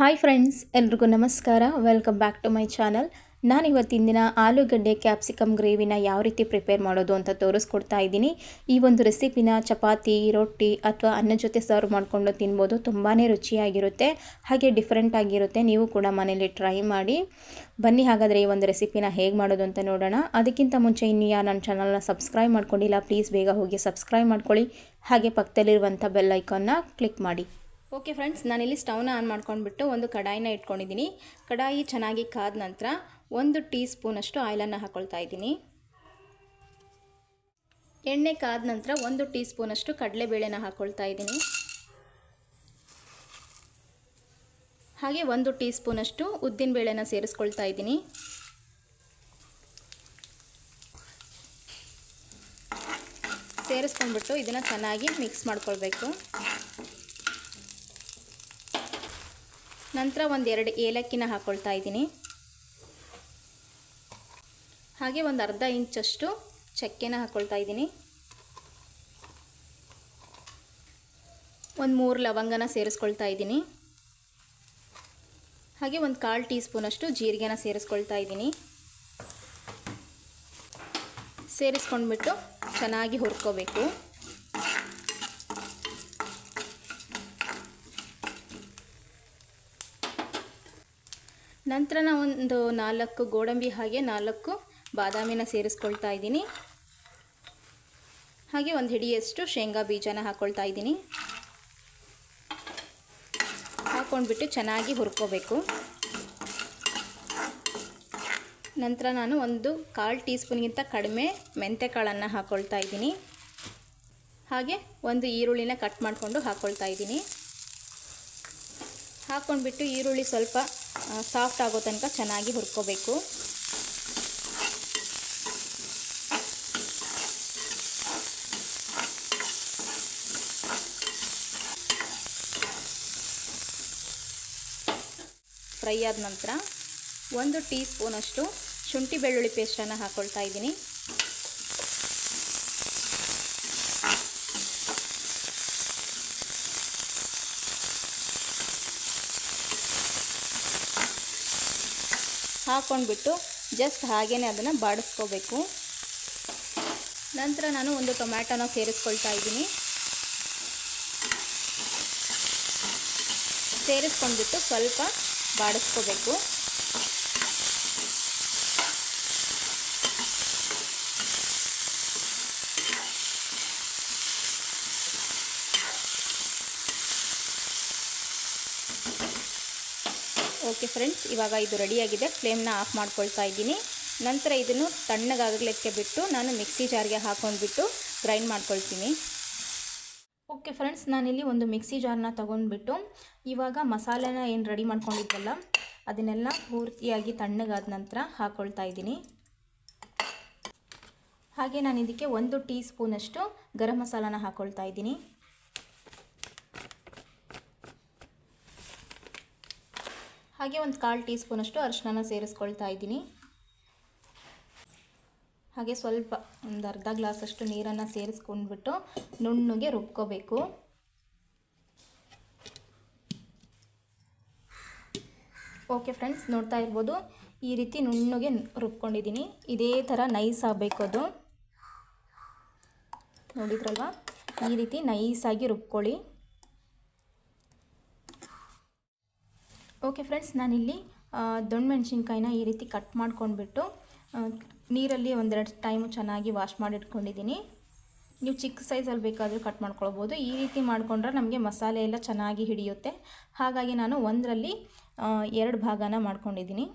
Hi friends, ಎಲ್ರಿಗೂ ನಮಸ್ಕಾರ. Welcome back to my channel. ನಾನು ಇವತ್ತಿನ ದಿನ ಆಲೂಗಡ್ಡೆ ಕ್ಯಾಪ್ಸಿಕಮ್ ಗ್ರೇವಿನ ಯಾವ ರೀತಿ ಪ್ರಿಪೇರ್ ಮಾಡೋದು ಅಂತ ತೋರಿಸ್ಕೊಡ್ತಾ ಇದ್ದೀನಿ. ಈ ಒಂದು ರೆಸಿಪಿನ ಚಪಾತಿ, ರೊಟ್ಟಿ ಅಥವಾ ಅನ್ನ ಜೊತೆ ಸರ್ವ್ ಮಾಡಿಕೊಂಡು ತಿನ್ಬೋದು ತುಂಬಾ ರುಚಿಯಾಗಿರುತ್ತೆ. ಹಾಗೆ ಡಿಫ್ರೆಂಟ್ ಆಗಿರುತ್ತೆ. ನೀವು ಕೂಡ ಮನೇಲಿ ಟ್ರೈ ಮಾಡಿ. ಬನ್ನಿ ಹಾಗಾದರೆ ಈ ಒಂದು ರೆಸಿಪಿನ ಹೇಗೆ ಮಾಡೋದು ಅಂತ ನೋಡೋಣ. ಅದಕ್ಕಿಂತ ಮುಂಚೆ ಇನ್ನು ನನ್ನ ಚಾನಲ್ನ ಸಬ್ಸ್ಕ್ರೈಬ್ ಮಾಡ್ಕೊಂಡಿಲ್ಲ, ಪ್ಲೀಸ್ ಬೇಗ ಹೋಗಿ ಸಬ್ಸ್ಕ್ರೈಬ್ ಮಾಡ್ಕೊಳ್ಳಿ. ಹಾಗೆ ಪಕ್ಕದಲ್ಲಿರುವಂಥ ಬೆಲ್ ಐಕಾನ್ನ ಕ್ಲಿಕ್ ಮಾಡಿ. ಓಕೆ ಫ್ರೆಂಡ್ಸ್ ನಾನಿಲ್ಲಿ ಸ್ಟವ್ನ ಆನ್ ಮಾಡ್ಕೊಂಡ್ಬಿಟ್ಟು ಒಂದು ಕಡಾಯಿನ ಇಟ್ಕೊಂಡಿದ್ದೀನಿ. ಕಡಾಯಿ ಚೆನ್ನಾಗಿ ಕಾದ ನಂತರ ಒಂದು ಟೀ ಸ್ಪೂನಷ್ಟು ಆಯಿಲನ್ನು ಹಾಕ್ಕೊಳ್ತಾ ಇದ್ದೀನಿ. ಎಣ್ಣೆ ಕಾದ ನಂತರ ಒಂದು ಟೀ ಸ್ಪೂನಷ್ಟು ಕಡಲೆಬೇಳೆನ ಹಾಕ್ಕೊಳ್ತಾ ಇದ್ದೀನಿ. ಹಾಗೆ ಒಂದು ಟೀ ಸ್ಪೂನಷ್ಟು ಉದ್ದಿನಬೇಳೆನ ಸೇರಿಸ್ಕೊಳ್ತಾ ಇದ್ದೀನಿ. ಸೇರಿಸ್ಕೊಂಡ್ಬಿಟ್ಟು ಇದನ್ನು ಚೆನ್ನಾಗಿ ಮಿಕ್ಸ್ ಮಾಡ್ಕೊಳ್ಬೇಕು. ನಂತರ ಒಂದೆರಡು ಏಲಕ್ಕಿನ ಹಾಕ್ಕೊಳ್ತಾ ಇದ್ದೀನಿ. ಹಾಗೆ ಒಂದು ಅರ್ಧ ಇಂಚಷ್ಟು ಚಕ್ಕೆನ ಹಾಕ್ಕೊಳ್ತಾ ಇದ್ದೀನಿ. ಒಂದು ಮೂರು ಲವಂಗನ ಸೇರಿಸ್ಕೊಳ್ತಾ ಇದ್ದೀನಿ. ಹಾಗೆ ಒಂದು ಕಾಲು ಟೀ ಸ್ಪೂನಷ್ಟು ಜೀರಿಗೆನ ಸೇರಿಸ್ಕೊಳ್ತಾ ಇದ್ದೀನಿ. ಸೇರಿಸ್ಕೊಂಡ್ಬಿಟ್ಟು ಚೆನ್ನಾಗಿ ಹುರ್ಕೋಬೇಕು. ನಂತರ ನಾನು ಒಂದು ನಾಲ್ಕು ಗೋಡಂಬಿ ಹಾಗೆ ನಾಲ್ಕು ಬಾದಾಮಿನ ಸೇರಿಸ್ಕೊಳ್ತಾ ಇದ್ದೀನಿ. ಹಾಗೆ ಒಂದು ಹಿಡಿಯಷ್ಟು ಶೇಂಗಾ ಬೀಜನ ಹಾಕ್ಕೊಳ್ತಾ ಇದ್ದೀನಿ. ಹಾಕ್ಕೊಂಡ್ಬಿಟ್ಟು ಚೆನ್ನಾಗಿ ಹುರ್ಕೋಬೇಕು. ನಂತರ ನಾನು ಒಂದು ಕಾಲು ಟೀ ಸ್ಪೂನ್ಗಿಂತ ಕಡಿಮೆ ಮೆಂತೆಕಾಳನ್ನು ಹಾಕ್ಕೊಳ್ತಾ ಇದ್ದೀನಿ. ಹಾಗೆ ಒಂದು ಈರುಳ್ಳಿನ ಕಟ್ ಮಾಡಿಕೊಂಡು ಹಾಕ್ಕೊಳ್ತಾ ಇದ್ದೀನಿ. ಹಾಕ್ಕೊಂಡ್ಬಿಟ್ಟು ಈರುಳ್ಳಿ ಸ್ವಲ್ಪ ಸಾಫ್ಟ್ ಆಗೋ ತನಕ ಚೆನ್ನಾಗಿ ಹುರ್ಕೋಬೇಕು. ಫ್ರೈ ಆದ ನಂತರ ಒಂದು ಟೀ ಸ್ಪೂನಷ್ಟು ಶುಂಠಿ ಬೆಳ್ಳುಳ್ಳಿ ಪೇಸ್ಟನ್ನು ಹಾಕ್ಕೊಳ್ತಾ ಇದ್ದೀನಿ. ಹಾಕ್ಕೊಂಡ್ಬಿಟ್ಟು ಜಸ್ಟ್ ಹಾಗೇ ಅದನ್ನು ಬಾಡಿಸ್ಕೋಬೇಕು. ನಂತರ ನಾನು ಒಂದು ಟೊಮ್ಯಾಟೋನ ಸೇರಿಸ್ಕೊಳ್ತಾ ಇದ್ದೀನಿ. ಸೇರಿಸ್ಕೊಂಡ್ಬಿಟ್ಟು ಸ್ವಲ್ಪ ಬಾಡಿಸ್ಕೋಬೇಕು. ಓಕೆ ಫ್ರೆಂಡ್ಸ್, ಇವಾಗ ಇದು ರೆಡಿಯಾಗಿದೆ. ಫ್ಲೇಮ್ನ ಆಫ್ ಮಾಡ್ಕೊಳ್ತಾ ಇದ್ದೀನಿ. ನಂತರ ಇದನ್ನು ತಣ್ಣಗಾಗಲಿಕ್ಕೆ ಬಿಟ್ಟು ನಾನು ಮಿಕ್ಸಿ ಜಾರ್ಗೆ ಹಾಕೊಂಡ್ಬಿಟ್ಟು ಗ್ರೈಂಡ್ ಮಾಡ್ಕೊಳ್ತೀನಿ. ಓಕೆ ಫ್ರೆಂಡ್ಸ್, ನಾನಿಲ್ಲಿ ಒಂದು ಮಿಕ್ಸಿ ಜಾರ್ನ ತೊಗೊಂಡ್ಬಿಟ್ಟು ಇವಾಗ ಮಸಾಲೆನ ಏನು ರೆಡಿ ಮಾಡ್ಕೊಂಡಿದ್ವಲ್ಲ, ಅದನ್ನೆಲ್ಲ ಪೂರ್ತಿಯಾಗಿ ತಣ್ಣಗಾದ ನಂತರ ಹಾಕ್ಕೊಳ್ತಾ ಇದ್ದೀನಿ. ಹಾಗೆ ನಾನು ಇದಕ್ಕೆ ಒಂದು ಟೀ ಸ್ಪೂನಷ್ಟು ಗರಂ ಮಸಾಲಾನ ಹಾಕ್ಕೊಳ್ತಾ ಇದ್ದೀನಿ. ಹಾಗೆ ಒಂದು ಕಾಲು ಟೀ ಸ್ಪೂನಷ್ಟು ಅರಿಶಿನ ಸೇರಿಸ್ಕೊಳ್ತಾ ಇದ್ದೀನಿ. ಹಾಗೆ ಸ್ವಲ್ಪ ಒಂದು ಅರ್ಧ ಗ್ಲಾಸಷ್ಟು ನೀರನ್ನು ಸೇರಿಸ್ಕೊಂಡ್ಬಿಟ್ಟು ನುಣ್ಣಗೆ ರುಬ್ಕೋಬೇಕು. ಓಕೆ ಫ್ರೆಂಡ್ಸ್, ನೋಡ್ತಾ ಇರ್ಬೋದು ಈ ರೀತಿ ನುಣ್ಣಗೆ ರುಬ್ಕೊಂಡಿದ್ದೀನಿ. ಇದೇ ಥರ ನೈಸ್ ಆಗಬೇಕು ಅದು. ನೋಡಿದ್ರಲ್ವಾ? ಈ ರೀತಿ ನೈಸಾಗಿ ರುಬ್ಕೊಳ್ಳಿ. ಓಕೆ ಫ್ರೆಂಡ್ಸ್ ನಾನಿಲ್ಲಿ ದೊಣ್ಣೆ ಮೆಣಸಿನ್ಕಾಯಿನ ಈ ರೀತಿ ಕಟ್ ಮಾಡ್ಕೊಂಡ್ಬಿಟ್ಟು ನೀರಲ್ಲಿ ಒಂದೆರಡು ಟೈಮು ಚೆನ್ನಾಗಿ ವಾಶ್ ಮಾಡಿಟ್ಕೊಂಡಿದ್ದೀನಿ ನೀವು ಚಿಕ್ಕ ಸೈಜಲ್ಲಿ ಬೇಕಾದರೂ ಕಟ್ ಮಾಡ್ಕೊಳ್ಬೋದು. ಈ ರೀತಿ ಮಾಡಿಕೊಂಡ್ರೆ ನಮಗೆ ಮಸಾಲೆ ಎಲ್ಲ ಚೆನ್ನಾಗಿ ಹಿಡಿಯುತ್ತೆ. ಹಾಗಾಗಿ ನಾನು ಒಂದರಲ್ಲಿ ಎರಡು ಭಾಗನ ಮಾಡ್ಕೊಂಡಿದ್ದೀನಿ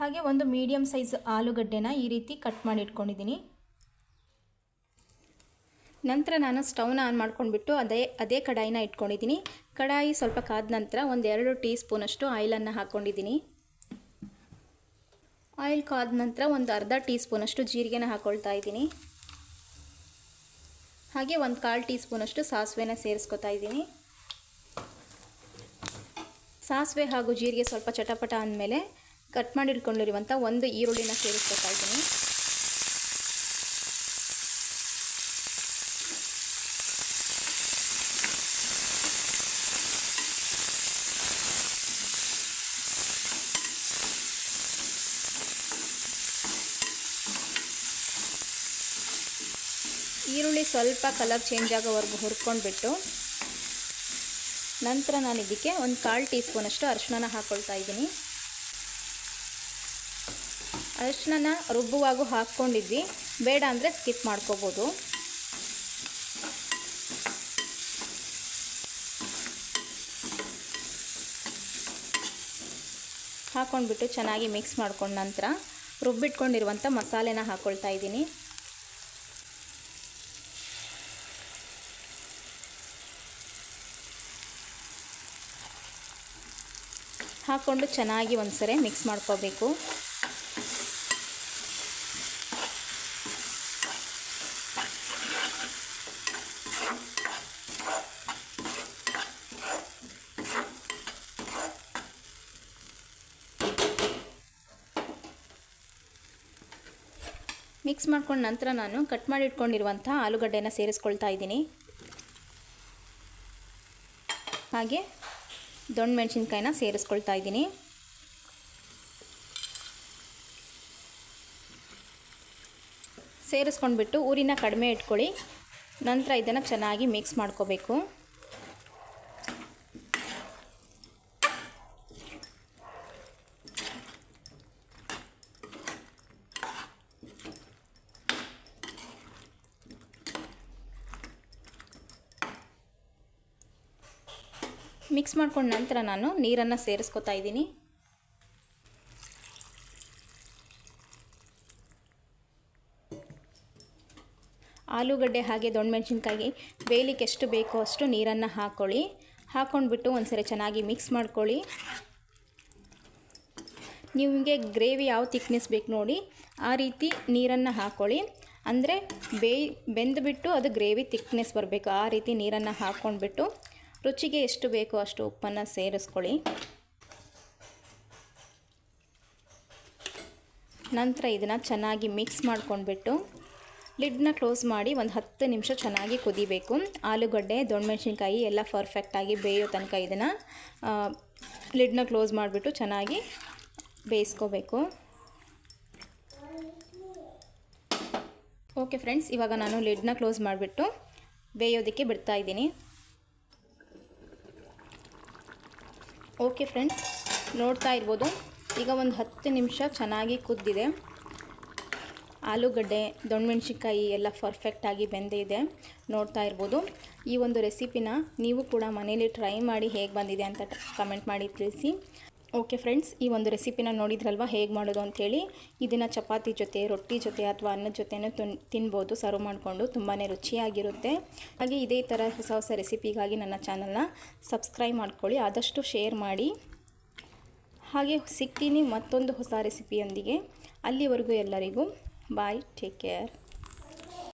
ಹಾಗೆ ಒಂದು ಮೀಡಿಯಮ್ ಸೈಜ್ ಆಲೂಗಡ್ಡೆನ ಈ ರೀತಿ ಕಟ್ ಮಾಡಿ ಇಟ್ಕೊಂಡಿದ್ದೀನಿ ನಂತರ ನಾನು ಸ್ಟವ್ನ ಆನ್ ಮಾಡ್ಕೊಂಡ್ಬಿಟ್ಟು ಅದೇ ಅದೇ ಕಡಾಯಿನ ಇಟ್ಕೊಂಡಿದ್ದೀನಿ. ಕಡಾಯಿ ಸ್ವಲ್ಪ ಕಾದ ನಂತರ ಒಂದೆರಡು ಟೀ ಸ್ಪೂನಷ್ಟು ಆಯಿಲನ್ನು ಹಾಕ್ಕೊಂಡಿದ್ದೀನಿ ಆಯಿಲ್ ಕಾದ ನಂತರ ಒಂದು ಅರ್ಧ ಟೀ ಸ್ಪೂನಷ್ಟು ಜೀರಿಗೆನ ಹಾಕ್ಕೊಳ್ತಾ ಇದ್ದೀನಿ. ಹಾಗೆ ಒಂದು ಕಾಲು ಟೀ ಸ್ಪೂನಷ್ಟು ಸಾಸಿವೆನ ಸೇರಿಸ್ಕೊತಾ ಇದ್ದೀನಿ. ಸಾಸಿವೆ ಹಾಗೂ ಜೀರಿಗೆ ಸ್ವಲ್ಪ ಚಟಪಟ ಅಂದಮೇಲೆ ಕಟ್ ಮಾಡಿ ಇಟ್ಕೊಂಡಿರುವಂಥ ಒಂದು ಈರುಳ್ಳಿನ ಸೇರಿಸ್ಕೊತಾ ಇದ್ದೀನಿ. ಈರುಳ್ಳಿ ಸ್ವಲ್ಪ ಕಲರ್ ಚೇಂಜ್ ಆಗೋವರೆಗೂ ಹುರ್ಕೊಂಡ್ಬಿಟ್ಟು ನಂತರ ನಾನು ಇದಕ್ಕೆ ಒಂದು ಕಾಲು ಟೀ ಸ್ಪೂನಷ್ಟು ಅರಿಶಿನ ಹಾಕ್ಕೊಳ್ತಾ ಇದ್ದೀನಿ. ಅರಿಶಿನ ರುಬ್ಬುವಾಗೂ ಹಾಕ್ಕೊಂಡಿದ್ವಿ. ಬೇಡ ಅಂದರೆ ಸ್ಕಿಪ್ ಮಾಡ್ಕೋಬೋದು. ಹಾಕ್ಕೊಂಡ್ಬಿಟ್ಟು ಚೆನ್ನಾಗಿ ಮಿಕ್ಸ್ ಮಾಡ್ಕೊಂಡ ನಂತರ ರುಬ್ಬಿಟ್ಕೊಂಡಿರುವಂಥ ಮಸಾಲೆನ ಹಾಕ್ಕೊಳ್ತಾ ಇದ್ದೀನಿ. ಹಾಕ್ಕೊಂಡು ಚೆನ್ನಾಗಿ ಒಂದ್ಸರಿ ಮಿಕ್ಸ್ ಮಾಡ್ಕೋಬೇಕು. ಮಿಕ್ಸ್ ಮಾಡ್ಕೊಂಡ ನಂತರ ನಾನು ಕಟ್ ಮಾಡಿ ಇಟ್ಕೊಂಡಿರುವಂಥ ಆಲೂಗಡ್ಡೆನ ಸೇರಿಸ್ಕೊಳ್ತಾ ಇದ್ದೀನಿ. ಹಾಗೆ ದೊಣ್ಣೆ ಮೆಣಸಿನ್ಕಾಯಿನ ಸೇರಿಸ್ಕೊಳ್ತಾ ಇದ್ದೀನಿ. ಸೇರಿಸ್ಕೊಂಡ್ಬಿಟ್ಟು ಊರಿನ ಕಡಿಮೆ ಇಟ್ಕೊಳ್ಳಿ. ನಂತರ ಇದನ್ನು ಚೆನ್ನಾಗಿ ಮಿಕ್ಸ್ ಮಾಡ್ಕೋಬೇಕು. ಮಿಕ್ಸ್ ಮಾಡ್ಕೊಂಡ ನಂತರ ನಾನು ನೀರನ್ನು ಸೇರಿಸ್ಕೊತಾ ಇದ್ದೀನಿ. ಆಲೂಗಡ್ಡೆ ಹಾಗೆ ದೊಣ್ಣೆಮೆಣ್ಸಿನ್ಕಾಯಿ ಬೇಯಲಿಕ್ಕೆ ಎಷ್ಟು ಬೇಕೋ ಅಷ್ಟು ನೀರನ್ನು ಹಾಕ್ಕೊಳ್ಳಿ ಹಾಕ್ಕೊಂಡ್ಬಿಟ್ಟು ಒಂದ್ಸರಿ ಚೆನ್ನಾಗಿ ಮಿಕ್ಸ್ ಮಾಡ್ಕೊಳ್ಳಿ. ನಿಮಗೆ ಗ್ರೇವಿ ಯಾವ ತಿಕ್ನೆಸ್ ಬೇಕು ನೋಡಿ, ಆ ರೀತಿ ನೀರನ್ನು ಹಾಕ್ಕೊಳ್ಳಿ ಅಂದರೆ ಬೇಯ್ ಬೆಂದುಬಿಟ್ಟು ಅದು ಗ್ರೇವಿ ತಿಕ್ನೆಸ್ ಬರಬೇಕು. ಆ ರೀತಿ ನೀರನ್ನು ಹಾಕ್ಕೊಂಡ್ಬಿಟ್ಟು ರುಚಿಗೆ ಎಷ್ಟು ಬೇಕೋ ಅಷ್ಟು ಉಪ್ಪನ್ನು ಸೇರಿಸ್ಕೊಳ್ಳಿ. ನಂತರ ಇದನ್ನು ಚೆನ್ನಾಗಿ ಮಿಕ್ಸ್ ಮಾಡ್ಕೊಂಡ್ಬಿಟ್ಟು ಲಿಡ್ನ ಕ್ಲೋಸ್ ಮಾಡಿ ಒಂದು ಹತ್ತು ನಿಮಿಷ ಚೆನ್ನಾಗಿ ಕುದಿಬೇಕು. ಆಲೂಗಡ್ಡೆ ದೊಣ್ಣೆಮೆಣ್ಸಿನ್ಕಾಯಿ ಎಲ್ಲ ಪರ್ಫೆಕ್ಟಾಗಿ ಬೇಯೋ ತನಕ ಇದನ್ನು ಲಿಡ್ನ ಕ್ಲೋಸ್ ಮಾಡಿಬಿಟ್ಟು ಚೆನ್ನಾಗಿ ಬೇಯಿಸ್ಕೋಬೇಕು. ಓಕೆ ಫ್ರೆಂಡ್ಸ್ ಇವಾಗ ನಾನು ಲಿಡ್ನ ಕ್ಲೋಸ್ ಮಾಡಿಬಿಟ್ಟು ಬೇಯೋದಕ್ಕೆ ಬಿಡ್ತಾ ಇದ್ದೀನಿ. ಓಕೆ ಫ್ರೆಂಡ್ಸ್ ನೋಡ್ತಾ ಇರ್ಬೋದು. ಈಗ ಒಂದು ಹತ್ತು ನಿಮಿಷ ಚೆನ್ನಾಗಿ ಕುದ್ದಿದೆ. ಆಲೂಗಡ್ಡೆ ದೊಣ್ಣೆಮೆಣ್ಸಿನ್ಕಾಯಿ ಎಲ್ಲ ಪರ್ಫೆಕ್ಟಾಗಿ ಬೆಂದಿದೆ ನೋಡ್ತಾ ಇರ್ಬೋದು. ಈ ಒಂದು ರೆಸಿಪಿನ ನೀವು ಕೂಡ ಮನೇಲಿ ಟ್ರೈ ಮಾಡಿ ಹೇಗೆ ಬಂದಿದೆ ಅಂತ ಕಮೆಂಟ್ ಮಾಡಿ ತಿಳಿಸಿ. ಓಕೆ ಫ್ರೆಂಡ್ಸ್ ಈ ಒಂದು ರೆಸಿಪಿನ ನೋಡಿದ್ರಲ್ವ? ಹೇಗೆ ಮಾಡೋದು ಅಂಥೇಳಿ ಇದನ್ನು ಚಪಾತಿ ಜೊತೆ, ರೊಟ್ಟಿ ಜೊತೆ ಅಥವಾ ಅನ್ನದ ಜೊತೆನೂ ತುನ್, ತಿನ್ಬೋದು ಸರ್ವ್ ಮಾಡಿಕೊಂಡು ತುಂಬಾ ರುಚಿಯಾಗಿರುತ್ತೆ. ಹಾಗೆ ಇದೇ ಥರ ಹೊಸ ಹೊಸ ರೆಸಿಪಿಗಾಗಿ ನನ್ನ ಚಾನಲ್ನ ಸಬ್ಸ್ಕ್ರೈಬ್ ಮಾಡ್ಕೊಳ್ಳಿ, ಆದಷ್ಟು ಶೇರ್ ಮಾಡಿ. ಹಾಗೆ ಸಿಗ್ತೀನಿ ಮತ್ತೊಂದು ಹೊಸ ರೆಸಿಪಿಯೊಂದಿಗೆ ಅಲ್ಲಿವರೆಗೂ ಎಲ್ಲರಿಗೂ ಬಾಯ್ ಟೇಕ್ ಕೇರ್